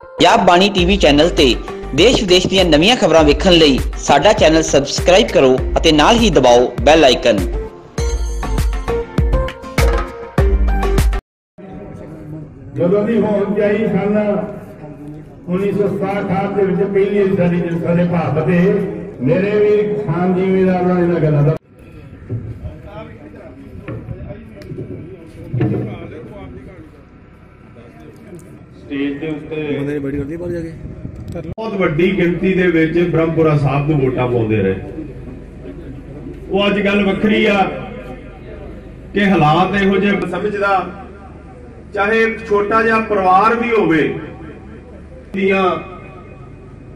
ਪੰਜਾਬ ਬਾਣੀ TV channel ਤੇ ਦੇਸ਼ ਵਿਦੇਸ਼ ਦੀਆਂ ਨਵੀਆਂ ਖਬਰਾਂ ਵੇਖਣ ਲਈ ਸਾਡਾ ਚੈਨਲ ਸਬਸਕ੍ਰਾਈਬ ਕਰੋ ਅਤੇ ਨਾਲ ਹੀ ਦਬਾਓ ਬੈਲ ਆਈਕਨ। ਜਦੋਂ ਦੀ ਹੋਣ ਜਾਈ ਸਨ 1967 ਦੇ ਵਿੱਚ ਪਹਿਲੀ ਸਾਡੀ ਜਨਤਾ ਭਾਰਤ ਦੇ ਮੇਰੇ ਵੀ ਕਿਸਾਨ ਜ਼ਿਮੀਦਾਰਾਂ ਨੇ ਇਹਨਾਂ ਗੱਲਾਂ ਸਟੇਜ ਦੇ ਉੱਤੇ ਬੰਦੇ ਬੜੀ ਕਰਦੀ ਬਾਹਰ ਜਾ ਕੇ। ਬਹੁਤ ਵੱਡੀ ਗਿਣਤੀ ਦੇ ਵਿੱਚ ਬ੍ਰਹਮਪੁਰਾ ਸਾਹਿਬ ਨੂੰ ਵੋਟਾਂ ਪਾਉਂਦੇ ਰਹੇ। ਉਹ ਅੱਜ ਗੱਲ ਵੱਖਰੀ ਆ ਕਿ ਹਾਲਾਤ ਇਹੋ ਜਿਹੇ ਸਮਝਦਾ ਚਾਹੇ ਛੋਟਾ ਜਿਹਾ ਪਰਿਵਾਰ ਵੀ ਹੋਵੇ ਦੀਆਂ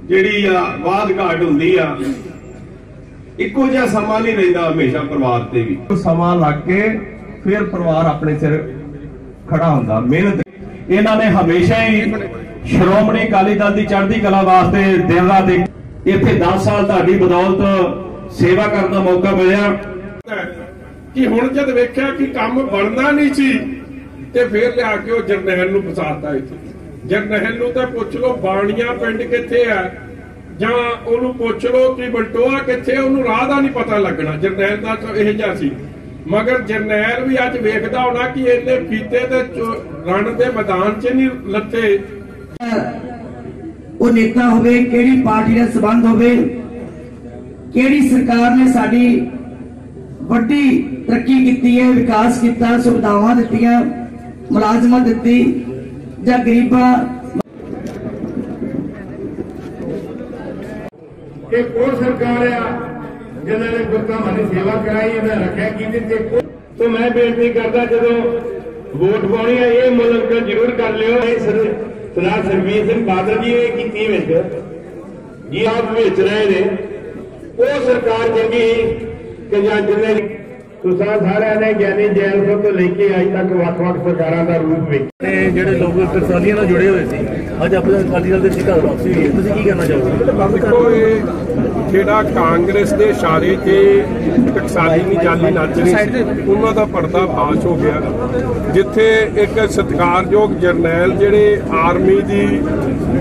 ਜਿਹੜੀ ਆ ਬਾਦ ਘਾਟ ਹੁੰਦੀ ਆ ਇੱਕੋ ਜਿਹਾ ਸਮਾਂ ਨਹੀਂ ਰਹਿੰਦਾ ਹਮੇਸ਼ਾ ਪਰਿਵਾਰ ਤੇ ਵੀ। ਸਮਾਂ ਲੱਗ ਕੇ ਫਿਰ ਪਰਿਵਾਰ ਆਪਣੇ ਸਿਰ ਖੜਾ ਹੁੰਦਾ ਮਿਹਨਤ ਇਹਨਾਂ ਨੇ ਹਮੇਸ਼ਾ ਹੀ ਸ਼੍ਰੋਮਣੀ ਅਕਾਲੀ ਦਲ ਦੀ ਚੜ੍ਹਦੀ ਕਲਾ ਵਾਸਤੇ ਦਿਨ ਰਾਤ ਇੱਥੇ 10 ਸਾਲ ਤੁਹਾਡੀ ਬਦੌਲਤ ਸੇਵਾ ਕਰਨ ਦਾ ਮੌਕਾ ਮਿਲਿਆ। ਕਿ ਹੁਣ ਜਦ ਵੇਖਿਆ ਕਿ ਕੰਮ ਬਣਨਾ ਨਹੀਂ ਸੀ ਤੇ ਫੇਰ ਲਿਆ ਕੇ ਉਹ ਜਰਨੈਲ ਨੂੰ ਫਸਾਤਾ ਇੱਥੇ। ਜਰਨੈਲ ਨੂੰ ਤਾਂ ਪੁੱਛ ਲੋ ਬਾਣੀਆਂ ਪਿੰਡ ਕਿੱਥੇ ਆ? ਜਾਂ ਉਹਨੂੰ ਪੁੱਛ ਲੋ ਕਿ ਬਲਟੋਆ ਕਿੱਥੇ ਆ, ਉਹਨੂੰ ਰਾਹ ਦਾ ਨਹੀਂ ਪਤਾ ਲੱਗਣਾ। ਜਰਨੈਲ ਦਾ ਇਹ ਜਿਹਾ ਸੀ। ਮਗਰ ਜਰਨੈਲ ਵੀ ਅੱਜ ਵੇਖਦਾ ਹੋਣਾ ਕਿ ਇਹਨੇ ਫੀਤੇ ਤੇ ਰਣ ਦੇ ਮੈਦਾਨ 'ਚ ਨਹੀਂ ਲੱਥੇ। ਉਹ ਨੇਤਾ ਹੋਵੇ ਕਿਹੜੀ ਪਾਰਟੀ ਨਾਲ ਸੰਬੰਧ ਹੋਵੇ ਕਿਹੜੀ ਸਰਕਾਰ ਨੇ ਸਾਡੀ ਵੱਡੀ ਤਰੱਕੀ ਕੀਤੀ ਹੈ ਵਿਕਾਸ ਕੀਤਾ ਸੁਵਿਧਾਵਾਂ ਦਿੱਤੀਆਂ ਮੁਲਾਜ਼ਮਾਂ ਦਿੱਤੀ ਜਾਂ ਗਰੀਬਾਂ ਕਿ ਕੋਰ ਸਰਕਾਰ ਆ? ਜਿਨ੍ਹਾਂ ਨੇ ਗੁਰਧਾਮਾਂ ਦੀ ਸੇਵਾ ਕਰਾਈ ਇਹਨਾਂ ਰੱਖਿਆ ਕੀਤੀ ਤੇ ਤੋਂ ਮੈਂ ਬੇਨਤੀ ਕਰਦਾ ਜਦੋਂ ਵੋਟ ਪਾਉਣੀ ਹੈ ਇਹ ਮੁਲਾਂਕਣ ਜ਼ਰੂਰ ਕਰ ਲਿਓ। ਇਹ ਸਰ- ਸਰਦਾਰ ਸਰਵੀਰ ਸਿੰਘ ਬਾਦਲ ਜੀ ਨੇ ਕੀਤੀ ਵਿੱਚ। ਜੀ ਆਪ ਵਿੱਚ ਰਹੇ ਨੇ। ਉਹ ਸਰਕਾਰ ਚੰਗੀ ਕਿ ਜਾਂ ਜਿੰਨੇ ਤੁਸੀਂ ਸਾਰਿਆਂ ਨੇ ਗਿਆਨੀ ਜੈਲ ਸਿੰਘ ਤੋਂ ਲੈ ਕੇ ਅੱਜ ਤੱਕ ਵੱਖ-ਵੱਖ ਸਰਕਾਰਾਂ ਦਾ ਰੂਪ ਵੇਖਿਆ। ਤੇ ਜਿਹੜੇ ਲੋਕ ਟਕਸਾਲੀਆਂ ਨਾਲ ਜੁੜੇ ਹੋਏ ਸੀ ਅੱਜ ਆਪਣੇ ਅਕਾਲੀ ਦਲ ਦੇ ਸੀ ਘਰ ਵਾਪਸੀ ਹੋਈ ਤੁਸੀਂ ਕੀ ਕਹਿਣਾ ਚਾਹੋਗੇ? ਇਹ ਜਿਹੜਾ ਕਾਂਗਰਸ ਦੇ ਇਸ਼ਾਰੇ ਤੇ ਟਕਸਾਲੀ ਨਹੀਂ ਜਾਲੀ ਨੱਚ ਰਹੀ ਸੀ, ਉਹਨਾਂ ਦਾ ਪਰਦਾ ਫਾਸ਼ ਹੋ ਗਿਆ। ਜਿੱਥੇ ਇੱਕ ਸਤਿਕਾਰਯੋਗ ਜਰਨੈਲ ਜਿਹੜੇ ਆਰਮੀ ਦੀ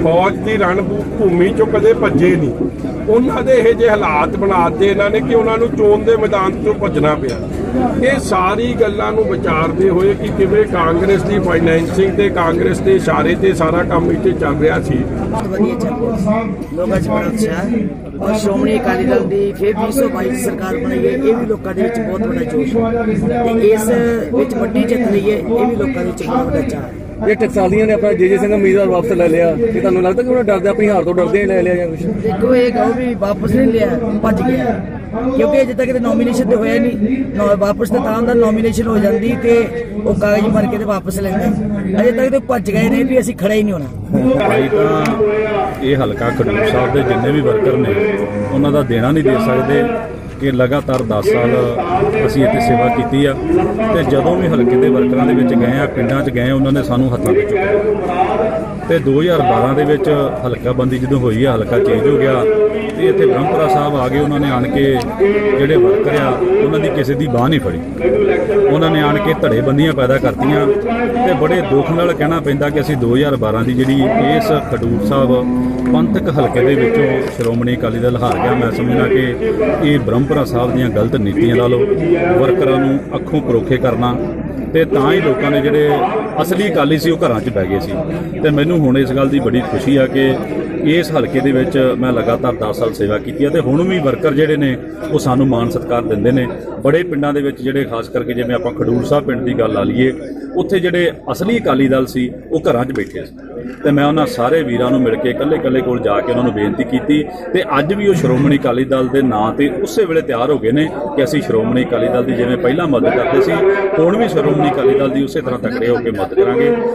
ਫੌਜ ਦੀ ਰਣ ਭੂਮੀ ਚੋਂ ਕਦੇ ਭੱਜੇ ਨਹੀਂ। ਉਹਨਾਂ ਦੇ ਇਹ ਜਿਹੇ ਹਾਲਾਤ ਬਣਾ ਦਿੱਤੇ ਇਹਨਾਂ ਨੇ ਕਿ ਉਹਨਾਂ ਨੂੰ ਚੋਣ ਦੇ ਮੈਦਾਨ ਤੋਂ ਭੱਜਣਾ ਪਿਆ। ਇਹ ਸਾਰੀ ਗੱਲਾਂ ਨੂੰ ਵਿਚਾਰਦੇ ਹੋਏ ਕਿ ਕਿਵੇਂ ਕਾਂਗਰਸ ਦੀ ਫਾਈਨੈਂਸਿੰਗ ਤੇ ਕਾਂਗਰਸ ਦੇ ਇਸ਼ਾਰੇ ਤੇ ਸਾਰਾ ਕੰਮ ਇੱਥੇ ਚੱਲ ਰਿਹਾ ਸੀ। ਲੋਕਾਂ 'ਚ ਬੜਾ ਹੈ। ਔਰ ਸ਼੍ਰੋਮਣੀ ਅਕਾਲੀ ਦਲ ਦੀ ਫਿਰ 2022 ਦੀ ਸਰਕਾਰ ਬਣਾਈ ਹੈ, ਇਹ ਵੀ ਲੋਕਾਂ ਦੇ ਵਿੱਚ ਬਹੁਤ ਵੱਡਾ ਜੋਸ਼ ਹੈ। ਤੇ ਇਸ ਵਿੱਚ ਵੱਡੀ ਜਿੱਤ ਲਈ ਹੈ, ਇਹ ਵੀ ਲੋਕਾਂ ਦੇ ਵਿੱਚ ਬਹੁਤ ਵੱਡਾ ਚਾਅ ਹੈ। ਇਹ ਟਕਸਾਲੀਆਂ ਨੇ ਆਪਣਾ ਜੇਜੇ ਸਿੰਘ ਉਮੀਦਵਾਰ ਵਾਪਸ ਲੈ ਲਿਆ ਕਿ ਤੁਹਾਨੂੰ ਲੱਗਦਾ ਕਿ ਉਹਨਾਂ ਡਰਦੇ ਆਪਣੀ ਹਾਰ ਤੋਂ ਡਰਦੇ ਲੈ ਲਿਆ ਜਾਂ ਕੁਝ ਦੇਖੋ ਇਹ ਕਹੋ ਵੀ ਵਾਪਸ ਨਹੀਂ ਲਿਆ ਭੱਜ ਗਿਆ। ਕਿਉਂਕਿ ਅਜੇ ਤੱਕ ਤੇ ਨੋਮੀਨੇਸ਼ਨ ਤੇ ਹੋਇਆ ਨਹੀਂ। ਨੋ- ਵਾਪਸ ਤੇ ਤਾਂ ਹੁੰਦਾ ਨੋਮੀਨੇਸ਼ਨ ਹੋ ਜਾਂਦੀ ਤੇ ਉਹ ਕਾਗਜ਼ ਭਰ ਕੇ ਤੇ ਵਾਪਸ ਲੈਂਦੇ। ਅਜੇ ਤੱਕ ਤੇ ਭੱਜ ਗਏ ਨੇ ਵੀ ਅਸੀਂ ਖੜਾ ਹੀ ਨਹੀਂ ਹੋਣਾ। ਭਾਈ ਤਾਂ ਇਹ ਹਲਕਾ ਖਡੂਰ ਸਾਹਿਬ ਦੇ ਜਿੰਨੇ ਵੀ ਵਰਕਰ ਨੇ ਉਹਨਾਂ ਦਾ ਦੇਣਾ ਨਹੀਂ ਦੇ ਸਕਦੇ। ਕਿ ਲਗਾਤਾਰ 10 ਸਾਲ ਅਸੀਂ ਇੱਥੇ ਸੇਵਾ ਕੀਤੀ ਆ ਤੇ ਜਦੋਂ ਵੀ ਹਲਕੇ ਦੇ ਵਰਕਰਾਂ ਦੇ ਵਿੱਚ ਗਏ ਆ, ਪਿੰਡਾਂ 'ਚ ਗਏ, ਉਹਨਾਂ ਨੇ ਸਾਨੂੰ ਹੱਥਾਂ ਤੇ ਚੁੱਕਿਆ। ਤੇ 2012 ਦੇ ਵਿੱਚ ਹਲਕਾ ਬੰਦੀ ਜਦੋਂ ਹੋਈ ਆ, ਹਲਕਾ ਚੇਂਜ ਹੋ ਗਿਆ ਤੇ ਇੱਥੇ ਬ੍ਰਹਮਪੁਰਾ ਸਾਹਿਬ ਆ ਗਏ ਉਹਨਾਂ ਨੇ ਆਣ ਕੇ ਜਿਹੜੇ ਵਰਕਰ ਆ, ਉਹਨਾਂ ਦੀ ਕਿਸੇ ਦੀ ਬਾਹ ਨਹੀਂ ਫੜੀ। ਉਹਨਾਂ ਨੇ ਆਣ ਕੇ ਧੜੇ ਬੰਦੀਆਂ ਪੈਦਾ ਕਰਤੀਆਂ ਤੇ ਬੜੇ ਦੁੱਖ ਨਾਲ ਕਹਿਣਾ ਪੈਂਦਾ ਕਿ ਅਸੀਂ 2012 ਦੀ ਜਿਹੜੀ ਇਸ ਖਡੂਰ ਸਾਹਿਬ ਪੰਥਕ ਹਲਕੇ ਦੇ ਵਿੱਚੋਂ ਸ਼੍ਰੋਮਣੀ ਅਕਾਲੀ ਦਲ ਹਾਰ ਗਿਆ। ਮੈਂ ਸਮਝਦਾ ਕਿ ਇਹ ਬ੍ਰਹਮਪੁਰਾ ਸਾਹਿਬ ਦੀਆਂ ਗਲਤ ਨੀਤੀਆਂ ਲਾ ਲਓ, ਵਰਕਰਾਂ ਨੂੰ ਅੱਖੋਂ ਪਰੋਖੇ ਕਰਨਾ ਤੇ ਤਾਂ ਹੀ ਲੋਕਾਂ ਨੇ ਜਿਹੜੇ ਅਸਲੀ ਅਕਾਲੀ ਸੀ ਉਹ ਘਰਾਂ 'ਚ ਬਹਿ ਗਏ ਸੀ। ਤੇ ਮੈਨੂੰ ਹੁਣ ਇਸ ਗੱਲ ਦੀ ਬੜੀ ਖੁਸ਼ੀ ਆ ਕਿ ਇਸ ਹਲਕੇ ਦੇ ਵਿੱਚ ਮੈਂ ਲਗਾਤਾਰ 10 ਸਾਲ ਸੇਵਾ ਕੀਤੀ ਹੈ ਤੇ ਹੁਣ ਵੀ ਵਰਕਰ ਜਿਹੜੇ ਨੇ ਉਹ ਸਾਨੂੰ ਮਾਣ ਸਤਿਕਾਰ ਦਿੰਦੇ ਨੇ। ਬੜੇ ਪਿੰਡਾਂ ਦੇ ਵਿੱਚ ਜਿਹੜੇ ਖਾਸ ਕਰਕੇ ਜਿਵੇਂ ਆਪਾਂ ਖਡੂਰ ਸਾਹਿਬ ਪਿੰਡ ਦੀ ਗੱਲ ਲਾ ਲਈਏ, ਉੱਥੇ ਜਿਹੜੇ ਅਸਲੀ ਅਕਾਲੀ ਦਲ ਸੀ ਉਹ ਘਰਾਂ 'ਚ ਬੈਠੇ ਸੀ। ਤੇ ਮੈਂ ਉਹਨਾਂ ਸਾਰੇ ਵੀਰਾਂ ਨੂੰ ਮਿਲ ਕੇ ਇਕੱਲੇ-ਇਕੱਲੇ ਕੋਲ ਜਾ ਕੇ ਉਹਨਾਂ ਨੂੰ ਬੇਨਤੀ ਕੀਤੀ ਤੇ ਅੱਜ ਵੀ ਉਹ ਸ਼੍ਰੋਮਣੀ ਅਕਾਲੀ ਦਲ ਦੇ ਨਾਂ ਤੇ ਉਸੇ ਵੇਲੇ ਤਿਆਰ ਹੋ ਗਏ ਨੇ ਕਿ ਅਸੀਂ ਸ਼੍ਰੋਮਣੀ ਅਕਾਲੀ ਦਲ ਦੀ ਜਿਵੇਂ ਪਹਿਲਾਂ ਮਦਦ ਕਰਦੇ ਸੀ, ਹੁਣ ਵੀ ਸ਼੍ਰੋਮਣੀ ਅਕਾਲੀ ਦਲ ਦੀ ਉਸੇ ਤਰ੍ਹਾਂ ਤਕੜੇ ਹੋ ਕੇ ਮਦਦ ਕਰਾਂਗੇ।